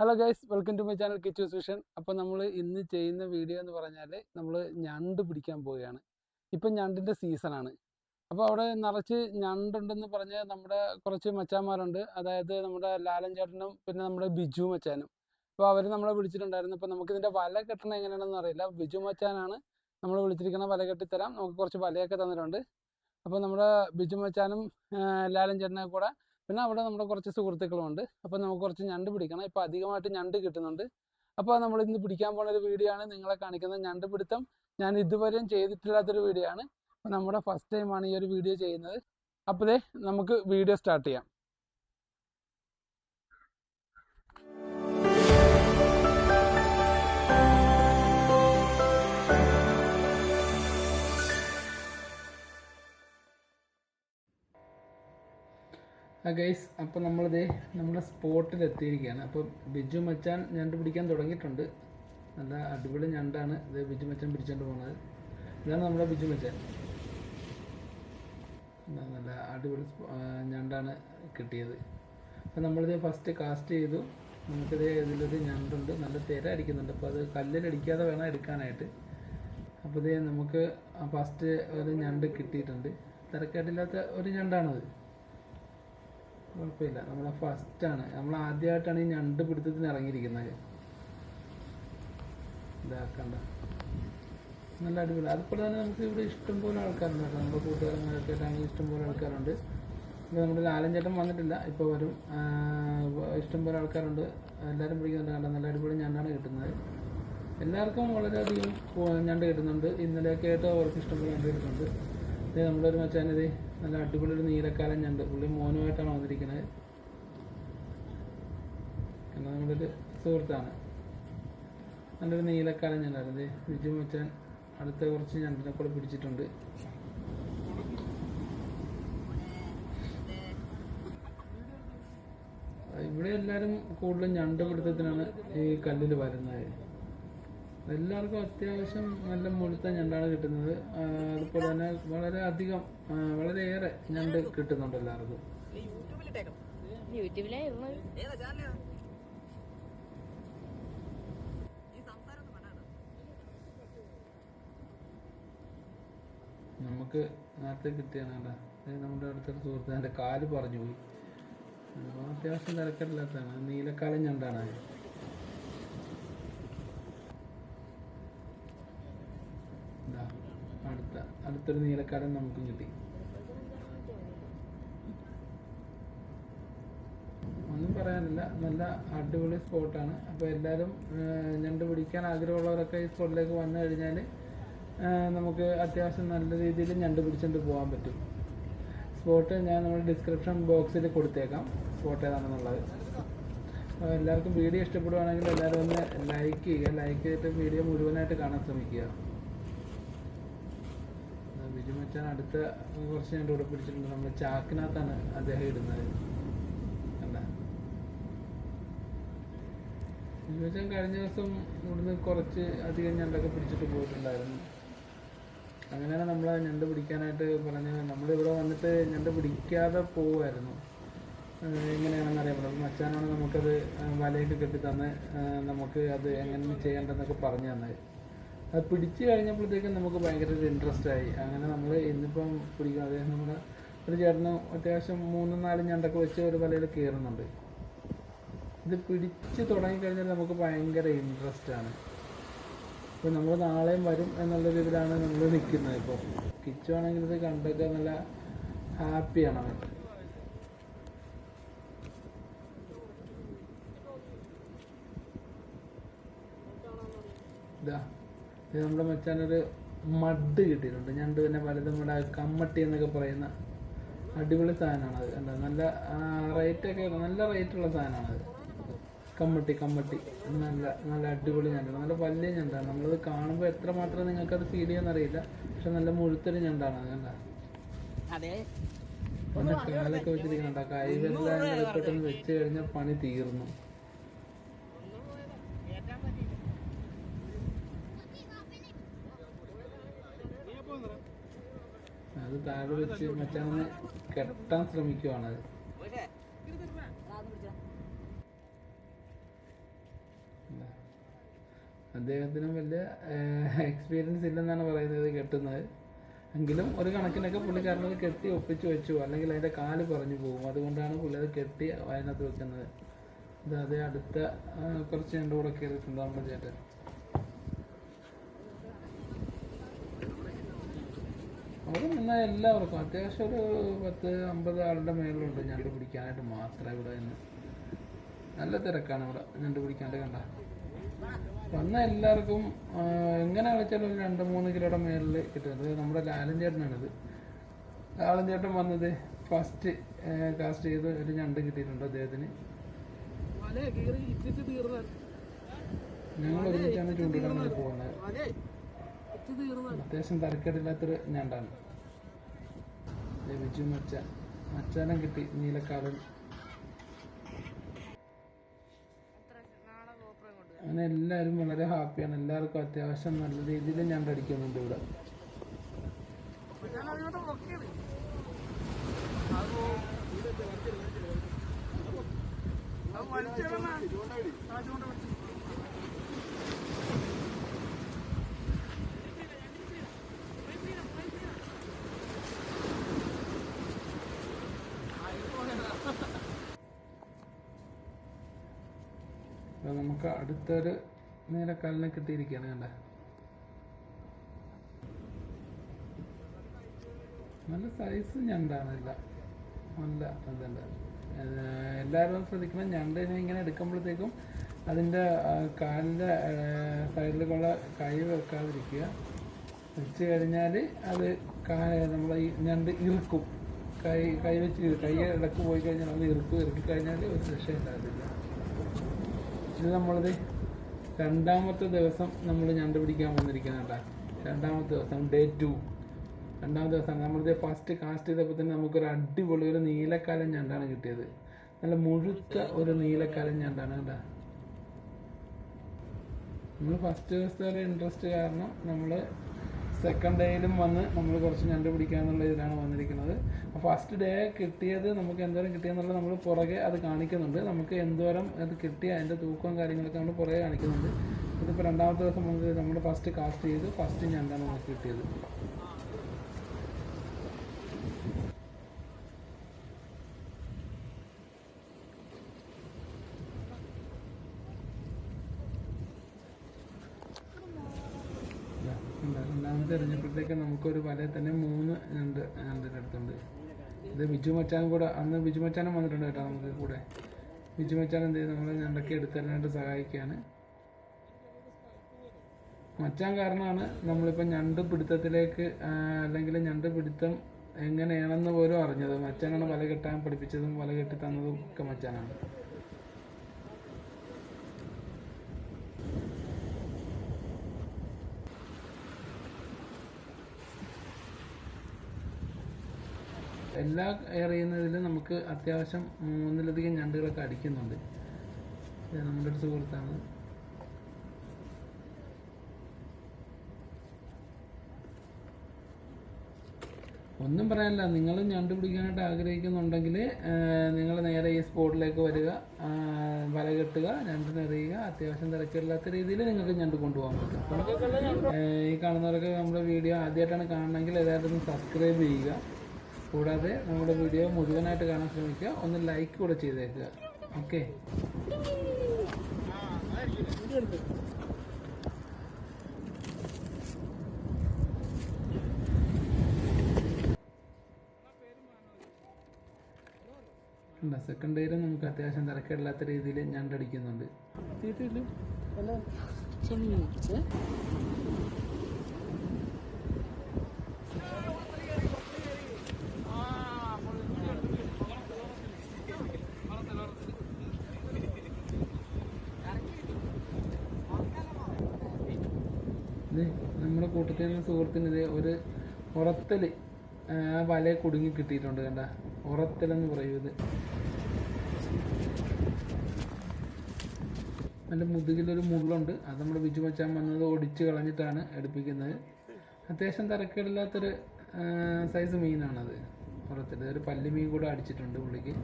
Hello guys welcome to my channel Kichu's vision അപ്പോൾ നമ്മൾ ഇന്ന് ചെയ്യുന്ന വീഡിയോ എന്ന് പറഞ്ഞാൽ നമ്മൾ ഞണ്ട് പിടിക്കാൻ പോവുകയാണ്. ഇപ്പം ഞണ്ടിന്റെ സീസണാണ് അപ്പോൾ അവിടെ നിറച്ച് ഞണ്ടുണ്ടെന്ന് പറഞ്ഞ് നമ്മുടെ കുറച്ച് മച്ചാന്മാരുണ്ട്. അതായത് നമ്മുടെ ലാലൻ ചേട്ടനും പിന്നെ നമ്മുടെ ബിജു മച്ചാനും. അപ്പോൾ അവർ നമ്മളെ വിളിച്ചിട്ടുണ്ടായിരുന്നു. അപ്പോൾ നമുക്കിതിന്റെ വല കെട്ടണം എങ്ങനെയാണെന്ന് അറിയില്ല. ബിജു മച്ചാനാണ് നമ്മൾ വിളിച്ചിരിക്കുന്ന വല കെട്ടിത്തരാം. നമുക്ക് കുറച്ച് വലയൊക്കെ തന്നിട്ടുണ്ട്. അപ്പോൾ നമ്മുടെ ബിജു മച്ചാനും ലാലൻ ചേട്ടനെ കൂടെ പിന്നെ അവിടെ നമ്മുടെ കുറച്ച് സുഹൃത്തുക്കളുമുണ്ട്. അപ്പോൾ നമുക്ക് കുറച്ച് ഞണ്ട് പിടിക്കണം. ഇപ്പോൾ അധികമായിട്ട് ഞണ്ട് കിട്ടുന്നുണ്ട്. അപ്പോൾ നമ്മൾ ഇന്ന് പിടിക്കാൻ പോണ ഒരു വീഡിയോ ആണ് നിങ്ങളെ കാണിക്കുന്നത്. ഞണ്ട് പിടുത്തം ഞാൻ ഇതുവരെയും ചെയ്തിട്ടില്ലാത്തൊരു വീഡിയോ ആണ്. അപ്പോൾ നമ്മുടെ ഫസ്റ്റ് ടൈമാണ് ഈ ഒരു വീഡിയോ ചെയ്യുന്നത്. അപ്പോൾ നമുക്ക് വീഡിയോ സ്റ്റാർട്ട് ചെയ്യാം. ഗൈസ് അപ്പോൾ നമ്മളിതേ നമ്മുടെ സ്പോട്ടിൽ എത്തിയിരിക്കുകയാണ്. അപ്പോൾ ബിജു മച്ചാൻ ഞണ്ട് പിടിക്കാൻ തുടങ്ങിയിട്ടുണ്ട്. നല്ല അടിപൊളി ഞണ്ടാണ് ഇത് ബിജു മച്ചാൻ പിടിച്ചുകൊണ്ട് പോകുന്നത് ഇതാണ് നമ്മുടെ ബിജു മച്ചാൻ. നല്ല അടിപൊളി ഞണ്ടാണ് കിട്ടിയത്. അപ്പോൾ നമ്മളിത് ഫസ്റ്റ് കാസ്റ്റ് ചെയ്തു. നമുക്കിത് ഇതിലൊരു ഞണ്ടുണ്ട്. നല്ല തിര അടിക്കുന്നുണ്ട്. അപ്പോൾ അത് കല്ലിലടിക്കാതെ വേണം എടുക്കാനായിട്ട്. അപ്പോൾ ഇത് നമുക്ക് ഫസ്റ്റ് ഒരു ഞണ്ട് കിട്ടിയിട്ടുണ്ട്. തിരക്കേട്ടില്ലാത്ത ഒരു ഞണ്ടാണത്. കുഴപ്പമില്ല. ഫസ്റ്റ് ആണ്. നമ്മൾ ആദ്യമായിട്ടാണ് ഈ ഞണ്ട് പിടുത്തത്തിന് ഇറങ്ങിയിരിക്കുന്നത്. ഇതാക്കണ്ട. നല്ല അടിപൊളി. അതുപോലെ തന്നെ നമുക്ക് ഇവിടെ ഇഷ്ടം പോലെ ആൾക്കാരുണ്ട് കേട്ടോ. നമ്മുടെ കൂട്ടുകാരന്മാരൊക്കെ ആണെങ്കിൽ ഇഷ്ടംപോലെ ആൾക്കാരുണ്ട്. ഇപ്പോൾ നമ്മുടെ ലാലൻ ചേട്ടൻ വന്നിട്ടില്ല. ഇപ്പോൾ വരും. ഇഷ്ടം പോലെ ആൾക്കാരുണ്ട്. എല്ലാവരും പിടിക്കുന്നുണ്ട് കണ്ടോ നല്ല അടിപൊളി ഞണ്ടാണ് കിട്ടുന്നത്. എല്ലാവർക്കും വളരെയധികം ഞണ്ട് കിട്ടുന്നുണ്ട്. ഇന്നലെയൊക്കെ ആയിട്ട് അവർക്ക് ഇഷ്ടംപോലെ ഞണ്ട് കിട്ടുന്നുണ്ട്. നമ്മുടെ ഒരു മച്ചാനിത് നല്ല അടിപൊളി ഒരു നീലക്കാലം ഞണ്ട്. പുള്ളി മോനുമായിട്ടാണ് വന്നിരിക്കുന്നത് കാരണം നമ്മുടെ ഒരു സുഹൃത്താണ്. നല്ലൊരു നീലക്കാലം ഞണ്ടായിരുന്നു. ഇത് വെച്ചാൽ അടുത്ത കുറച്ച് ഞണ്ടിനെ കൂടെ പിടിച്ചിട്ടുണ്ട്. ഇവിടെ എല്ലാവരും കൂടുതലും ഞണ്ട് പിടുത്തത്തിനാണ് ഈ കല്ലിൽ വരുന്നത്. എല്ലാവർക്കും അത്യാവശ്യം നല്ല മുഴുത്ത ഞണ്ടാണ് കിട്ടുന്നത്. അതുപോലെ തന്നെ വളരെ അധികം വളരെ വളരെയേറെ ഞണ്ട് കിട്ടുന്നുണ്ട് എല്ലാവർക്കും. നമുക്ക് നേരത്തെ കിട്ടിയാണ് കേട്ടോ. നമ്മുടെ അടുത്തൊരു സുഹൃത്ത് എന്റെ കാൽ പറഞ്ഞു പോയി അത്യാവശ്യം തിരക്കില്ലാത്തതാണ്. നീലക്കാലം ഞണ്ടാണ് അത്. ഇതാ, അടുത്ത അടുത്തൊരു നീലക്കാരൻ നമുക്കും കിട്ടി. ഒന്നും പറയാനില്ല. നല്ല അടിപൊളി സ്പോട്ടാണ്. അപ്പോൾ എല്ലാവരും ഞണ്ട് പിടിക്കാൻ ആഗ്രഹമുള്ളവരൊക്കെ ഈ സ്പോട്ടിലേക്ക് വന്നു കഴിഞ്ഞാൽ നമുക്ക് അത്യാവശ്യം നല്ല രീതിയിൽ ഞണ്ട് പിടിച്ചുകൊണ്ട് പോകാൻ പറ്റും. സ്പോട്ട് ഞാൻ നമ്മുടെ ഡിസ്ക്രിപ്ഷൻ ബോക്സിൽ കൊടുത്തേക്കാം. സ്പോട്ട് ഏതാണെന്നുള്ളത്. എല്ലാവർക്കും വീഡിയോ ഇഷ്ടപ്പെടുവാണെങ്കിൽ എല്ലാവരും ഒന്ന് ലൈക്ക് ചെയ്യുക. ലൈക്ക് ചെയ്തിട്ട് വീഡിയോ മുഴുവനായിട്ട് കാണാൻ ശ്രമിക്കുക. ആ, വെച്ചാൽ മച്ചാൻ അടുത്ത കുറച്ച് ഞാൻ ഇവിടെ പിടിച്ചിട്ടുണ്ട്. നമ്മുടെ ചാക്കിനകത്താണ് അദ്ദേഹം ഇടുന്നത്. ബിജുമച്ചാൻ കഴിഞ്ഞ ദിവസം ഇവിടുന്ന് കുറച്ച് അധികം ഞണ്ടൊക്കെ പിടിച്ചിട്ട് പോയിട്ടുണ്ടായിരുന്നു. അങ്ങനെയാണ് നമ്മൾ ഞണ്ട് പിടിക്കാനായിട്ട് പറഞ്ഞത്. നമ്മളിവിടെ വന്നിട്ട് ഞണ്ട് പിടിക്കാതെ പോവായിരുന്നു. എങ്ങനെയാണെന്ന് അറിയാൻ പറ്റും മച്ചാനാണ് നമുക്കത് വലയൊക്കെ കെട്ടി തന്ന് നമുക്ക് അത് എങ്ങനെ ചെയ്യേണ്ടതെന്നൊക്കെ പറഞ്ഞു തന്നത്. അത് പിടിച്ചു കഴിഞ്ഞപ്പോഴത്തേക്കും നമുക്ക് ഭയങ്കര ഒരു ഇൻട്രസ്റ്റ് ആയി. അങ്ങനെ നമ്മൾ ഇന്നിപ്പം പിടിക്കും. അദ്ദേഹം നമ്മുടെ ഒരു ചേട്ടന് അത്യാവശ്യം മൂന്നും നാലും ഞണ്ടൊക്കെ വെച്ച് ഒരു വലയിൽ കയറുന്നുണ്ട്. ഇത് പിടിച്ച് തുടങ്ങിക്കഴിഞ്ഞാൽ നമുക്ക് ഭയങ്കര ഇൻട്രസ്റ്റ് ആണ്. ഇപ്പോൾ നമ്മൾ നാളെയും വരും എന്നുള്ള രീതിയിലാണ് നമ്മൾ നിൽക്കുന്നത് ഇപ്പോൾ കിച്ചുവാണെങ്കിൽ ഇത് കണ്ടൊക്കെ നല്ല ഹാപ്പിയാണ് അവൻ. ഇതാ. ഇത് നമ്മുടെ മച്ചാനൊരു മഡ് കിട്ടിയിട്ടുണ്ട്. ഞണ്ട് പിന്നെ പലതും ഇവിടെ കമ്മട്ടി എന്നൊക്കെ പറയുന്ന അടിപൊളി സാധനമാണ് അത്. കണ്ടോ? നല്ല റേറ്റൊക്കെ നല്ല റേറ്റുള്ള സാധനമാണ് അത്. കമ്മട്ടി കമ്മട്ടി. നല്ല നല്ല അടിപൊളി ഞണ്ടാണ്. നല്ല വലിയ ഞണ്ടാണ്. നമ്മളത് കാണുമ്പോൾ എത്ര മാത്രം നിങ്ങൾക്കത് ഫീൽ ചെയ്യുമെന്നറിയില്ല പക്ഷെ നല്ല മുഴുത്തൊരു ഞണ്ടാണ് അത് കണ്ട? അതെ. നല്ല കാലൊക്കെ വെച്ചിരിക്കുന്നുണ്ട്. കൈ വെച്ച് കഴിഞ്ഞാൽ പണി തീർന്നു. താഴെ വെച്ച് മറ്റൊന്ന് കെട്ടാൻ ശ്രമിക്കുവാണ്. അദ്ദേഹത്തിനും വലിയ എക്സ്പീരിയൻസ് ഇല്ലെന്നാണ് പറയുന്നത് കെട്ടുന്നത്. എങ്കിലും ഒരു കണക്കിനൊക്കെ പുള്ളിക്കാരനത് കെട്ടി ഒപ്പിച്ച് വെച്ചു. അല്ലെങ്കിൽ അതിന്റെ കാൽ പറഞ്ഞു പോകും. അതുകൊണ്ടാണ് പുള്ളി അത് കെട്ടി അതിനകത്ത് വെക്കുന്നത്. അതേ അടുത്ത കുറച്ച് എന്റെ കൂടെ കയറിയിട്ടുണ്ട് നമ്മുടെ ചേട്ടൻ അവിടെ നിന്ന എല്ലാവർക്കും. അത്യാവശ്യം ഒരു പത്ത് അമ്പത് ആളുടെ മേളിലുണ്ട് ഞണ്ട് പിടിക്കാനായിട്ട് മാത്രമേ ഇവിടെ നിന്ന്. നല്ല തിരക്കാണ് ഇവിടെ ഞണ്ട് പിടിക്കാണ്ട് കണ്ട. വന്ന എല്ലാവർക്കും എങ്ങനെ കളിച്ചാലും ഒരു രണ്ട് മൂന്ന് കിലോയുടെ മേളിൽ കിട്ടുന്നത് നമ്മുടെ ലാലൻ ചേട്ടനാണിത് ലാലൻ ചേട്ടൻ വന്നത് ഫസ്റ്റ് കാസ്റ്റ് ചെയ്ത് ഒരു ഞണ്ട് കിട്ടിയിട്ടുണ്ട് അദ്ദേഹത്തിന്. ഞങ്ങൾ ഒരുമിച്ചാണ് ചൂണ്ടിടാൻ പോകുന്നത് അത്യാവശ്യം തരക്കേടില്ലാത്തൊരു ഞണ്ടാണ്. ബിജു മച്ച? മച്ചാനം കിട്ടി നീലക്കാടൻ. അങ്ങനെ എല്ലാവരും വളരെ ഹാപ്പിയാണ് എല്ലാവർക്കും അത്യാവശ്യം നല്ല രീതിയിൽ ഞാൻ ഞണ്ടടിക്കുന്നുണ്ട് ഇവിടെ. അപ്പൊ നമുക്ക് അടുത്തൊരു നീലക്കല്ലിനെ കിട്ടിയിരിക്കുകയാണ് കണ്ട. നല്ല സൈസ് ഞണ്ടാണില്ല. നല്ല ഇതുണ്ട് എല്ലാവരും ശ്രദ്ധിക്കണം. ഞണ്ടിനെ ഇങ്ങനെ എടുക്കുമ്പോഴത്തേക്കും അതിന്റെ കാലിന്റെ സൈഡിലേക്കുള്ള കൈ വെക്കാതിരിക്കുക. വെച്ച് കഴിഞ്ഞാൽ അത് കാ നമ്മളെ ഈ ഞണ്ട് ഇറുക്കും. കൈ കൈ വെച്ച് കൈ ഇടയ്ക്ക് പോയി കഴിഞ്ഞാൽ അത് ഇറുക്കും. ഇറുക്കി കഴിഞ്ഞാൽ ഒരു രക്ഷയില്ലാതില്ല ഇത് നമ്മളത് രണ്ടാമത്തെ ദിവസം നമ്മൾ ഞണ്ട് പിടിക്കാൻ വന്നിരിക്കുന്നുണ്ട് രണ്ടാമത്തെ ദിവസം ഡേ ടു രണ്ടാമത്തെ ദിവസം നമ്മളിത് ഫസ്റ്റ് കാസ്റ്റ് ചെയ്തപ്പോൾ തന്നെ നമുക്കൊരു അടിപൊളി ഒരു നീലക്കാലൻ ഞണ്ടാണ് കിട്ടിയത്. നല്ല മുഴുത്ത ഒരു നീലക്കാലൻ ഞണ്ടാണ് കേട്ടോ നമ്മൾ ഫസ്റ്റ് ദിവസത്തെ ഒരു ഇൻട്രസ്റ്റ് കാരണം നമ്മൾ സെക്കൻഡ് ഡേയിലും വന്ന് നമ്മൾ കുറച്ച് ഞണ്ട് പിടിക്കാന്നുള്ള ഇതിലാണ് വന്നിരിക്കുന്നത്. ഫസ്റ്റ് ഡേ കിട്ടിയത് നമുക്ക് എന്തോരം കിട്ടിയെന്നുള്ളത് നമ്മൾ പുറകെ അത് കാണിക്കുന്നുണ്ട്. നമുക്ക് എന്തോരം അത് കിട്ടി അതിന്റെ തൂക്കവും കാര്യങ്ങളൊക്കെ നമ്മൾ പുറകെ കാണിക്കുന്നുണ്ട്. ഇതിപ്പോൾ രണ്ടാമത്തെ ദിവസം വന്നത് നമ്മൾ ഫസ്റ്റ് കാസ്റ്റ് ചെയ്ത് ഫസ്റ്റ് ഞണ്ടാണ് നമുക്ക് കിട്ടിയത് ഇതാ, ഉണ്ട്. എറിഞ്ഞപ്പോഴത്തേക്ക് നമുക്കൊരു വലയിൽ തന്നെ മൂന്ന് ഞണ്ട് ഞണ്ടിന്റെ അടുത്തുണ്ട്. ഇത് ബിജു മച്ചാനും കൂടെ അന്ന് ബിജു മച്ചാനും വന്നിട്ടുണ്ട് കേട്ടോ നമുക്ക് കൂടെ. ബിജു മച്ചാൻ എന്ത് ചെയ്യും നമ്മളെ ഞണ്ടൊക്കെ എടുത്തരാനായിട്ട് സഹായിക്കുകയാണ്. മച്ചാൻ കാരണമാണ് നമ്മളിപ്പോൾ ഞണ്ട് പിടുത്തത്തിലേക്ക് അല്ലെങ്കിൽ ഞണ്ട് പിടുത്തം എങ്ങനെയാണെന്ന് പോലും അറിഞ്ഞത്. മച്ചാനാണ് വല കെട്ടാൻ പഠിപ്പിച്ചതും വല കെട്ടി തന്നതും ഒക്കെ മച്ചാനാണ്. എല്ലാ എറിയുന്നതിലും നമുക്ക് അത്യാവശ്യം മൂന്നിലധികം ഞണ്ടുകളൊക്കെ അടിക്കുന്നുണ്ട്. നമ്മുടെ ഒരു സുഹൃത്താണ്. ഒന്നും പറയാനില്ല. നിങ്ങൾ ഞണ്ട് പിടിക്കാനായിട്ട് ആഗ്രഹിക്കുന്നുണ്ടെങ്കിൽ നിങ്ങൾ നേരെ ഈ സ്പോട്ടിലേക്ക് വരിക. വല കെട്ടുക ഞണ്ട് നിറയുക. അത്യാവശ്യം തിരക്കില്ലാത്ത രീതിയിൽ നിങ്ങൾക്ക് ഞണ്ട് കൊണ്ടുപോകാൻ പറ്റും. അപ്പം ഈ കാണുന്നവരൊക്കെ നമ്മുടെ വീഡിയോ ആദ്യമായിട്ടാണ് കാണണമെങ്കിൽ ഏതായാലും സബ്സ്ക്രൈബ് ചെയ്യുക. കൂടാതെ നമ്മുടെ വീഡിയോ മുഴുവനായിട്ട് കാണാൻ ശ്രമിക്കുക. ഒന്ന് ലൈക്ക് കൂടെ ചെയ്തേക്കുക. ഓക്കെ സെക്കൻഡ് ഡേയിൽ നമുക്ക് അത്യാവശ്യം തിരക്കില്ലാത്ത രീതിയിൽ ഞണ്ടടിക്കുന്നുണ്ട് നമ്മുടെ കൂട്ടത്തിൽ സുഹൃത്തിന് ഇത് ഒരു ഉറത്തൽ ആ വലയെ കുടുങ്ങി കിട്ടിയിട്ടുണ്ട് കണ്ട ഉറത്തലെന്ന് പറയൂ ഇത് അതിന്റെ മുതുകിലൊരു മുള്ളുണ്ട് അത് നമ്മൾ ബിജു മച്ചാൻ വന്നത് ഒടിച്ച് കളഞ്ഞിട്ടാണ് എടുപ്പിക്കുന്നത് അത്യാവശ്യം തിരക്കേടില്ലാത്തൊരു സൈസ് മീനാണത് ഉറത്തിൽ ഒരു പല്ലി മീൻ കൂടെ അടിച്ചിട്ടുണ്ട് പുള്ളിക്ക്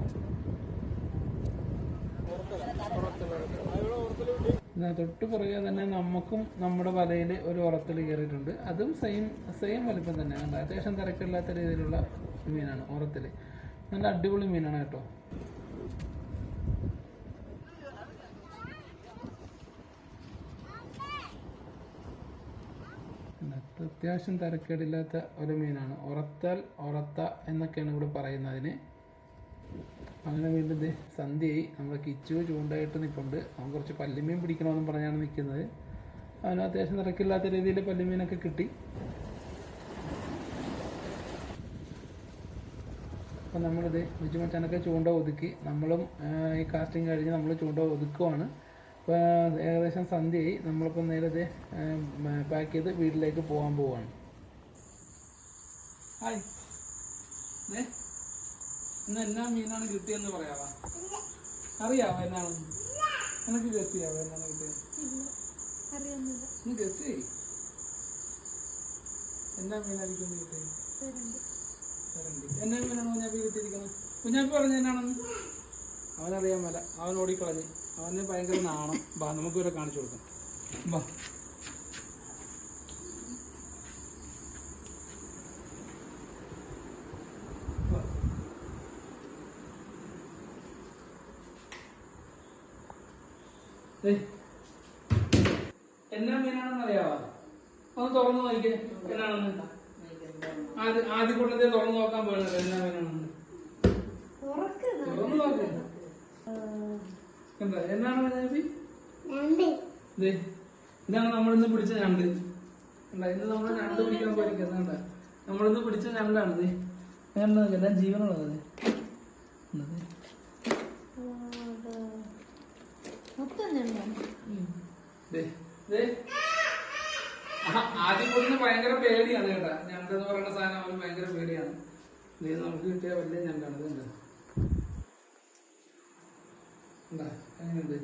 തൊട്ട് പുറകെ തന്നെ നമുക്കും നമ്മുടെ വലയിൽ ഒരു ഉറത്തിൽ കയറിയിട്ടുണ്ട്. അതും സെയിം സെയിം വലിപ്പം തന്നെയാണ് അത്യാവശ്യം തിരക്കില്ലാത്ത രീതിയിലുള്ള മീനാണ് ഉറത്തിൽ. നല്ല അടിപൊളി മീനാണ് കേട്ടോ. അത്യാവശ്യം തിരക്കേടില്ലാത്ത ഒരു മീനാണ്. ഉറത്താൽ ഉറത്ത എന്നൊക്കെയാണ് ഇവിടെ പറയുന്നതിന് അങ്ങനെ വീണ്ടും സന്ധ്യയായി. നമ്മുടെ കിച്ചു ചൂണ്ടായിട്ട് നിൽപ്പുണ്ട് അവൻ കുറച്ച് പല്ലിമീൻ പിടിക്കണമെന്ന് പറഞ്ഞാണ് നിൽക്കുന്നത് അവന് അത്യാവശ്യം നിറക്കില്ലാത്ത രീതിയിൽ പല്ലിമീനൊക്കെ കിട്ടി. അപ്പം നമ്മളിത് ബിജുമച്ചാനൊക്കെ ചൂണ്ട ഒതുക്കി. നമ്മളും ഈ കാസ്റ്റിംഗ് കഴിഞ്ഞ് നമ്മൾ ചൂണ്ട ഒതുക്കുവാണ്. അപ്പോൾ ഏകദേശം സന്ധ്യയായി. നമ്മളിപ്പോൾ നേരെ ഇത് പാക്ക് ചെയ്ത് വീട്ടിലേക്ക് പോകാൻ പോവാണ്. ഹായ്. ഇന്ന് എന്നാ മീനാണ് കിട്ടിയെന്ന് പറയാവാ? അറിയാവോ എന്നാണ്? എനിക്ക് ഗസ് ചെയ്യാവോ എന്നാണ് കിട്ടിയത് ഗസ് എന്നാ മീനായിരിക്കും കിട്ടിയത്. എന്നാ മീനാണ് കുഞ്ഞാപ്പി കിട്ടിയിരിക്കുന്നത്? കുഞ്ഞാപ്പി പറഞ്ഞ എന്നാണെന്ന് അവനറിയാൻ മേല. അവൻ ഓടിക്കളഞ്ഞ്. അവന് ഭയങ്കര നാണം. ബാ നമുക്ക് ഇവരെ കാണിച്ചു കൊടുക്കാം. ബാ. എന്നാ മീനാണെന്ന് അറിയാവോ? ഒന്ന് തുറന്നു നോക്കിയേ എന്നാണെന്ന്. ആദ്യ ആദ്യ കൂട്ടത്തെ തുറന്നു നോക്കാൻ പോയത് എന്നാ മീനാണെന്ന്. തുറന്നു നോക്ക്. എന്താ എന്നാണ് ഇതാണ് നമ്മളിന്ന് പിടിച്ച ഞണ്ട്. കണ്ടാ ഇന്ന് നമ്മൾ ഞണ്ട് പിടിക്കാൻ പോയിരിക്കുന്നത് കണ്ടാ? നമ്മളിന്ന് പിടിച്ച ഞണ്ടാണ് ഇത് ഞണ്ട് എല്ലാം ജീവനുള്ളത് ദേ. എന്താ ദേ. ദേ, ദേ. ആഹാ, ആദ്യം കൂടിന് ഭയങ്കര പേടിയാണ് കേട്ടാ. ഞണ്ട് എന്ന് പറയുന്ന സാധനം അവന് ഭയങ്കര പേടിയാണ്. ഇത് നമുക്ക് കിട്ടിയ വലിയ ഞണ്ടാണ്? എങ്ങനെയുണ്ട്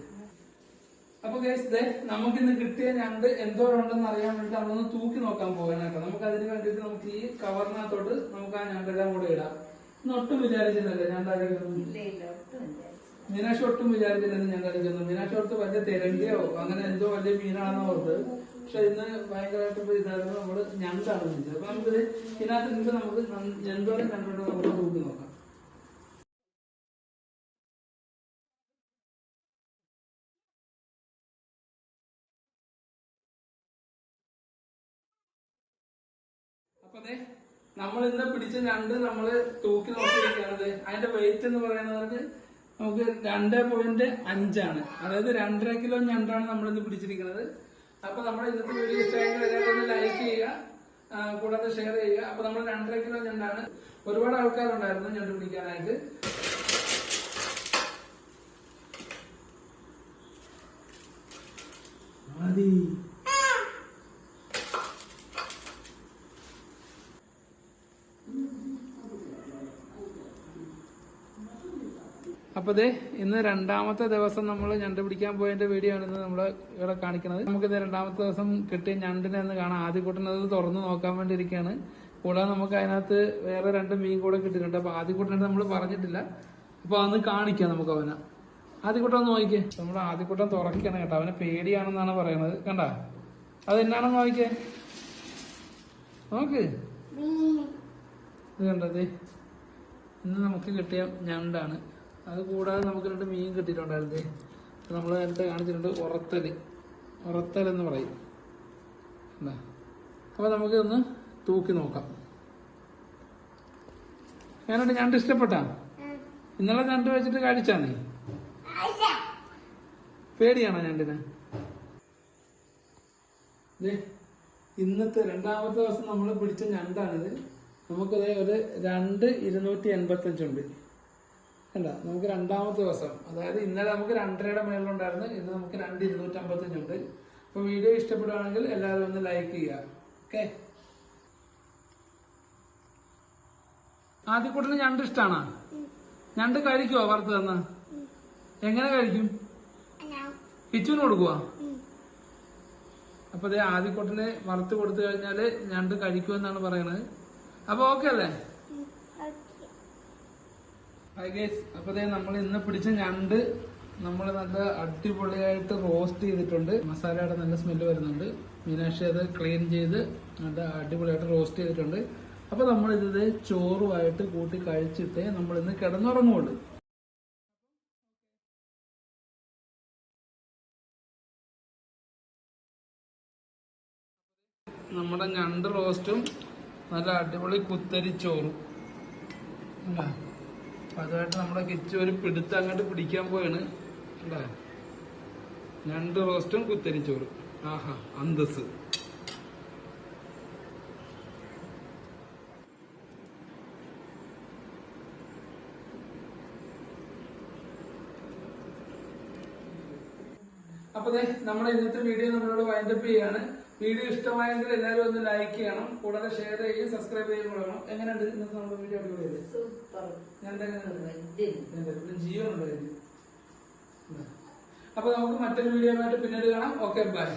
അപ്പൊ ഗൈസ് നമുക്ക് ഇന്ന് കിട്ടിയ ഞണ്ട് എന്തോരുണ്ടെന്ന് അറിയാൻ വേണ്ടിട്ട് നമ്മളൊന്ന് തൂക്കി നോക്കാൻ പോകണം കേട്ടോ. നമുക്ക് അതിന് വേണ്ടിയിട്ട് നമുക്ക് ഈ കവറിനകത്തോട്ട് നമുക്ക് ആ ഞണ്ടെല്ലാം കൂടെ ഇടാം. ഇന്ന് ഒട്ടും വിചാരിച്ചില്ലല്ലേ ഞണ്ടായിരിക്കുന്നു മീനാക്ഷി ഒട്ടും വിചാരിച്ചില്ലെന്ന് ഞാൻ കഴിക്കുന്നു മീനാക്ഷി ഓർത്ത് വലിയ തിരണ്ടിയോ അങ്ങനെ എന്തോ വലിയ മീനാണെന്ന് ഓർത്ത്. പക്ഷെ ഇന്ന് ഭയങ്കരമായിട്ട് ഇതായിരുന്നു നമ്മൾ ഞണ്ടാണ് വിളിച്ചത് അപ്പൊ നമുക്ക് ഇതിനകത്ത് നിന്ന് നമുക്ക് എന്തോരം ഞണ്ടുണ്ടോ നമുക്ക് തൂക്കി നോക്കാം. അപ്പൊ അതെ നമ്മൾ ഇന്ന് പിടിച്ച ഞണ്ട് നമ്മൾ തൂക്കി നോക്കിയിരിക്കുകയാണത് അതിന്റെ വെയിറ്റ് എന്ന് പറയുന്നത് നമുക്ക് രണ്ട് പോയിന്റ് അഞ്ചാണ് അതായത് രണ്ടര കിലോ ഞണ്ടാണ് നമ്മൾ ഇന്ന് പിടിച്ചിരിക്കുന്നത്. അപ്പൊ നമ്മുടെ ഇന്നത്തെ വീഡിയോ ഇഷ്ടമായെങ്കിൽ ലൈക്ക് ചെയ്യുക കൂടാതെ ഷെയർ ചെയ്യുക. അപ്പൊ നമ്മൾ രണ്ടര കിലോ ഞണ്ടാണ്. ഒരുപാട് ആൾക്കാരുണ്ടായിരുന്നു ഞണ്ട് പിടിക്കാനായിട്ട്. മതി അപ്പൊ ഇത് ഇന്ന് രണ്ടാമത്തെ ദിവസം നമ്മൾ ഞണ്ട് പിടിക്കാൻ പോയതിന്റെ വീഡിയോ ആണ് ഇന്ന് നമ്മൾ ഇവിടെ കാണിക്കുന്നത്. നമുക്ക് ഇത് രണ്ടാമത്തെ ദിവസം കിട്ടിയ ഞണ്ടിനെ ഒന്ന് കാണാം. ആദ്യ കൂട്ടുന്നത് തുറന്നു നോക്കാൻ വേണ്ടി ഇരിക്കുകയാണ് കൂടാതെ നമുക്ക് അതിനകത്ത് വേറെ രണ്ട് മീൻ കൂടെ കിട്ടിയിട്ടുണ്ട്. അപ്പൊ ആദ്യ കൂട്ടിനെ നമ്മൾ പറഞ്ഞിട്ടില്ല. അപ്പൊ അതൊന്ന് കാണിക്കാം നമുക്ക് അവനെ. ആദ്യക്കൂട്ടം ഒന്ന് നോക്കിക്കേ. നമ്മൾ ആദ്യക്കൂട്ടം തുറക്കണം കേട്ടോ അവനെ പേടിയാണെന്നാണ് പറയുന്നത്. കണ്ട? അത് എന്നാണെന്ന് നോക്കിക്കേ? നോക്ക്. ഇത് കണ്ടത് ഇന്ന് നമുക്ക് കിട്ടിയ ഞണ്ടാണ്. അത് കൂടാതെ നമുക്ക് രണ്ട് മീൻ കിട്ടിയിട്ടുണ്ടായിരുന്നേ. നമ്മൾ നേരത്തെ കാണിച്ചിട്ടുണ്ട് ഉറത്തൽ ഉറത്തൽ എന്ന് പറയും. എന്താ അപ്പോൾ നമുക്ക് ഒന്ന് തൂക്കി നോക്കാം. ഞാനോട് ഞണ്ട് ഇഷ്ടപ്പെട്ടാ? ഇന്നലെ ഞണ്ട് വെച്ചിട്ട് കഴിച്ചാ നീ പേടിയാണോ ഞണ്ടിന്? ഇന്നത്തെ രണ്ടാമത്തെ ദിവസം നമ്മൾ പിടിച്ച ഞണ്ടാണിത്. നമുക്കത് ഒരു രണ്ട് ഇരുന്നൂറ്റി എൺപത്തി കണ്ട? നമുക്ക് രണ്ടാമത്തെ ദിവസം. അതായത് ഇന്നലെ നമുക്ക് രണ്ടരയുടെ മേളിലുണ്ടായിരുന്നു. ഇന്ന് നമുക്ക് രണ്ട് ഇരുന്നൂറ്റി അമ്പത്തി അഞ്ചുണ്ട് അപ്പൊ വീഡിയോ ഇഷ്ടപ്പെടുകയാണെങ്കിൽ എല്ലാവരും ഒന്ന് ലൈക്ക് ചെയ്യുക. ഓക്കെ ആദ്യക്കൂട്ടിന് ഞണ്ട് ഇഷ്ടാണോ? ഞണ്ട് കഴിക്കുവോ വറുത്ത് തന്ന? എങ്ങനെ കഴിക്കും? കിച്ചുവിന് കൊടുക്കുക അപ്പൊ അതേ ആദ്യക്കൂട്ടിന് വറുത്ത് കൊടുത്തു കഴിഞ്ഞാൽ ഞണ്ട് കഴിക്കുമെന്നാണ് പറയുന്നത് അപ്പൊ ഓക്കെ അല്ലേ? ഹായ് ഗേസ് അപ്പൊ ദേ നമ്മൾ ഇന്ന് പിടിച്ച ഞണ്ട് നമ്മൾ നല്ല അടിപൊളിയായിട്ട് റോസ്റ്റ് ചെയ്തിട്ടുണ്ട്. മസാലയുടെ നല്ല സ്മെല്ല് വരുന്നുണ്ട്. മീനാക്ഷി അത് ക്ലീൻ ചെയ്ത് നല്ല അടിപൊളിയായിട്ട് റോസ്റ്റ് ചെയ്തിട്ടുണ്ട്. അപ്പൊ നമ്മൾ ഇത് ചോറുമായിട്ട് കൂട്ടി കഴിച്ചിട്ട് നമ്മൾ ഇന്ന് കിടന്നുറങ്ങുള്ളൂ. നമ്മുടെ ഞണ്ട് റോസ്റ്റും നല്ല അടിപൊളി കുത്തരി ചോറും. അല്ല അതുമായിട്ട് നമ്മുടെ കിച്ച് ഒരു പിടുത്തം അങ്ങോട്ട് പിടിക്കാൻ പോയാണ് അല്ലേ രണ്ട് റോസ്റ്റും കുത്തരിച്ചോറും. ആഹാ അന്തസ് അപ്പൊ നമ്മുടെ ഇന്നത്തെ വീഡിയോ നമ്മളോട് വൈൻഡപ്പ് ചെയ്യാണ്. വീഡിയോ ഇഷ്ടമായെങ്കിൽ എല്ലാവരും ഒന്ന് ലൈക്ക് ചെയ്യണം. കൂടാതെ ഷെയർ ചെയ്യുകയും സബ്സ്ക്രൈബ് ചെയ്യുകയും വേണം. എങ്ങനെയുണ്ട് ഇന്നത്തെ നമ്മുടെ വീഡിയോ അടിപൊളിയല്ലേ? സൂപ്പർ ഞാൻ ജീവനുണ്ടായിരുന്നു അപ്പൊ നമുക്ക് മറ്റൊരു വീഡിയോ ആയിട്ട് പിന്നീട് കാണാം. Okay bye